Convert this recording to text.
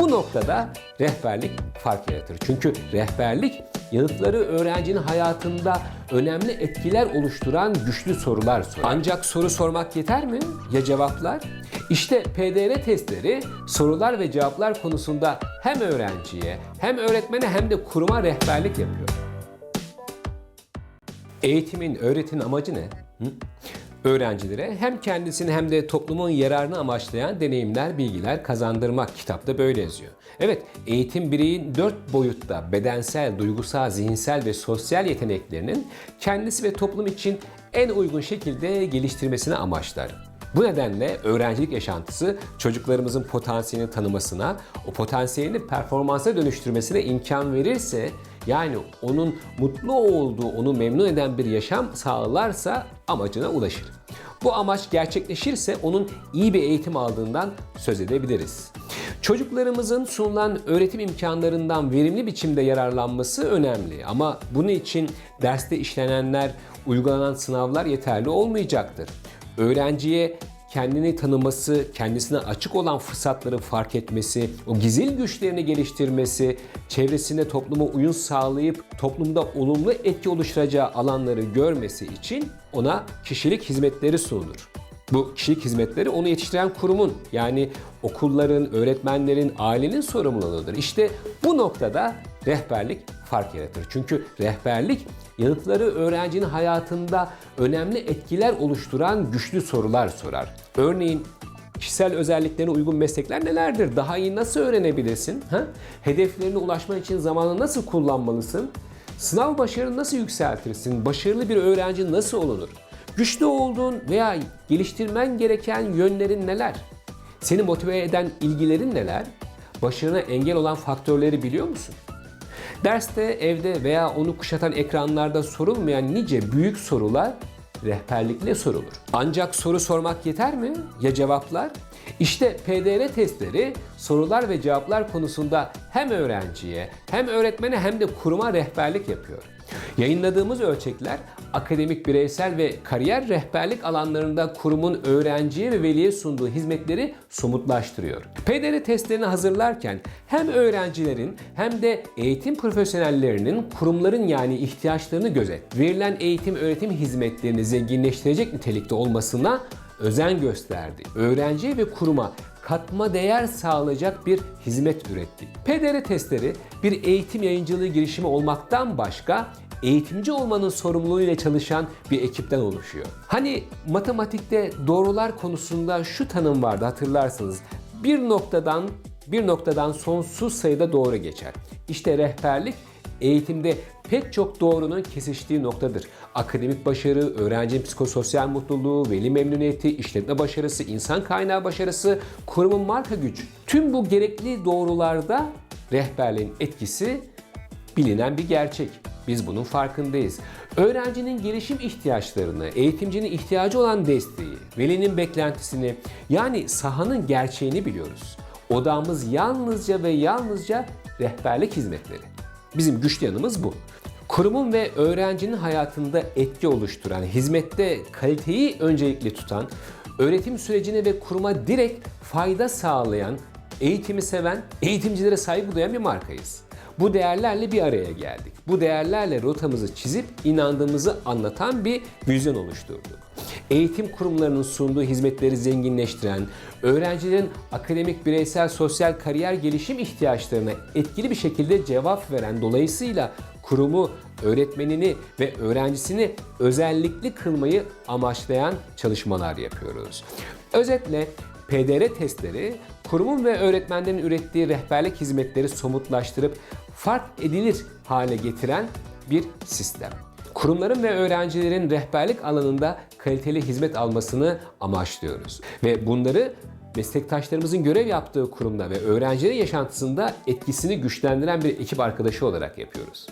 Bu noktada rehberlik fark yaratır. Çünkü rehberlik yanıtları öğrencinin hayatında önemli etkiler oluşturan güçlü sorular sorar. Ancak soru sormak yeter mi? Ya cevaplar? İşte PDR testleri sorular ve cevaplar konusunda hem öğrenciye hem öğretmene hem de kuruma rehberlik yapıyor. Eğitimin, öğretimin amacı ne? Hı? Öğrencilere hem kendisini hem de toplumun yararını amaçlayan deneyimler, bilgiler kazandırmak. Kitapta böyle yazıyor. Evet, eğitim bireyin dört boyutta bedensel, duygusal, zihinsel ve sosyal yeteneklerinin kendisi ve toplum için en uygun şekilde geliştirmesini amaçlar. Bu nedenle öğrencilik yaşantısı çocuklarımızın potansiyelini tanımasına, o potansiyelini performansa dönüştürmesine imkan verirse, yani onun mutlu olduğu, onu memnun eden bir yaşam sağlarsa amacına ulaşır. Bu amaç gerçekleşirse onun iyi bir eğitim aldığından söz edebiliriz. Çocuklarımızın sunulan öğretim imkanlarından verimli biçimde yararlanması önemli ama bunun için derste işlenenler, uygulanan sınavlar yeterli olmayacaktır öğrenciye kendini tanıması, kendisine açık olan fırsatları fark etmesi, o gizil güçlerini geliştirmesi, çevresinde topluma uyum sağlayıp toplumda olumlu etki oluşturacağı alanları görmesi için ona kişilik hizmetleri sunulur. Bu kişilik hizmetleri onu yetiştiren kurumun yani okulların, öğretmenlerin, ailenin sorumluluğudur. İşte bu noktada rehberlik fark yaratır. Çünkü rehberlik yanıtları öğrencinin hayatında önemli etkiler oluşturan güçlü sorular sorar. Örneğin kişisel özelliklerine uygun meslekler nelerdir? Daha iyi nasıl öğrenebilirsin? Ha? Hedeflerine ulaşmak için zamanı nasıl kullanmalısın? Sınav başarını nasıl yükseltirsin? Başarılı bir öğrenci nasıl olunur? Güçlü olduğun veya geliştirmen gereken yönlerin neler? Seni motive eden ilgilerin neler? Başarına engel olan faktörleri biliyor musun? Derste, evde veya onu kuşatan ekranlarda sorulmayan nice büyük sorular rehberlikle sorulur. Ancak soru sormak yeter mi? Ya cevaplar? İşte PDR testleri sorular ve cevaplar konusunda hem öğrenciye hem öğretmene hem de kuruma rehberlik yapıyor. Yayınladığımız ölçekler akademik, bireysel ve kariyer rehberlik alanlarında kurumun öğrenciye ve veliye sunduğu hizmetleri somutlaştırıyor. PDR testlerini hazırlarken hem öğrencilerin hem de eğitim profesyonellerinin kurumların yani ihtiyaçlarını gözet, verilen eğitim öğretim hizmetlerini zenginleştirecek nitelikte olmasına özen gösterdi. Öğrenciye ve kuruma katma değer sağlayacak bir hizmet üretti. PDR testleri bir eğitim yayıncılığı girişimi olmaktan başka eğitimci olmanın sorumluluğuyla çalışan bir ekipten oluşuyor. Hani matematikte doğrular konusunda şu tanım vardı hatırlarsınız. Bir noktadan bir noktadan sonsuz sayıda doğru geçer. İşte rehberlik eğitimde pek çok doğrunun kesiştiği noktadır. Akademik başarı, öğrencinin psikososyal mutluluğu, veli memnuniyeti, işletme başarısı, insan kaynağı başarısı, kurumun marka gücü. Tüm bu gerekli doğrularda rehberliğin etkisi bilinen bir gerçek. Biz bunun farkındayız. Öğrencinin gelişim ihtiyaçlarını, eğitimcinin ihtiyacı olan desteği, velinin beklentisini yani sahanın gerçeğini biliyoruz. Odamız yalnızca ve yalnızca rehberlik hizmetleri. Bizim güçlü yanımız bu. Kurumun ve öğrencinin hayatında etki oluşturan, hizmette kaliteyi öncelikli tutan, öğretim sürecine ve kuruma direkt fayda sağlayan, eğitimi seven, eğitimcilere saygı duyan bir markayız. Bu değerlerle bir araya geldik. Bu değerlerle rotamızı çizip inandığımızı anlatan bir vizyon oluşturduk. Eğitim kurumlarının sunduğu hizmetleri zenginleştiren, öğrencilerin akademik, bireysel, sosyal kariyer gelişim ihtiyaçlarına etkili bir şekilde cevap veren dolayısıyla kurumu, öğretmenini ve öğrencisini özellikli kılmayı amaçlayan çalışmalar yapıyoruz. Özetle PDR testleri kurumun ve öğretmenlerin ürettiği rehberlik hizmetleri somutlaştırıp fark edilir hale getiren bir sistem. Kurumların ve öğrencilerin rehberlik alanında kaliteli hizmet almasını amaçlıyoruz. Ve bunları meslektaşlarımızın görev yaptığı kurumda ve öğrencilerin yaşantısında etkisini güçlendiren bir ekip arkadaşı olarak yapıyoruz.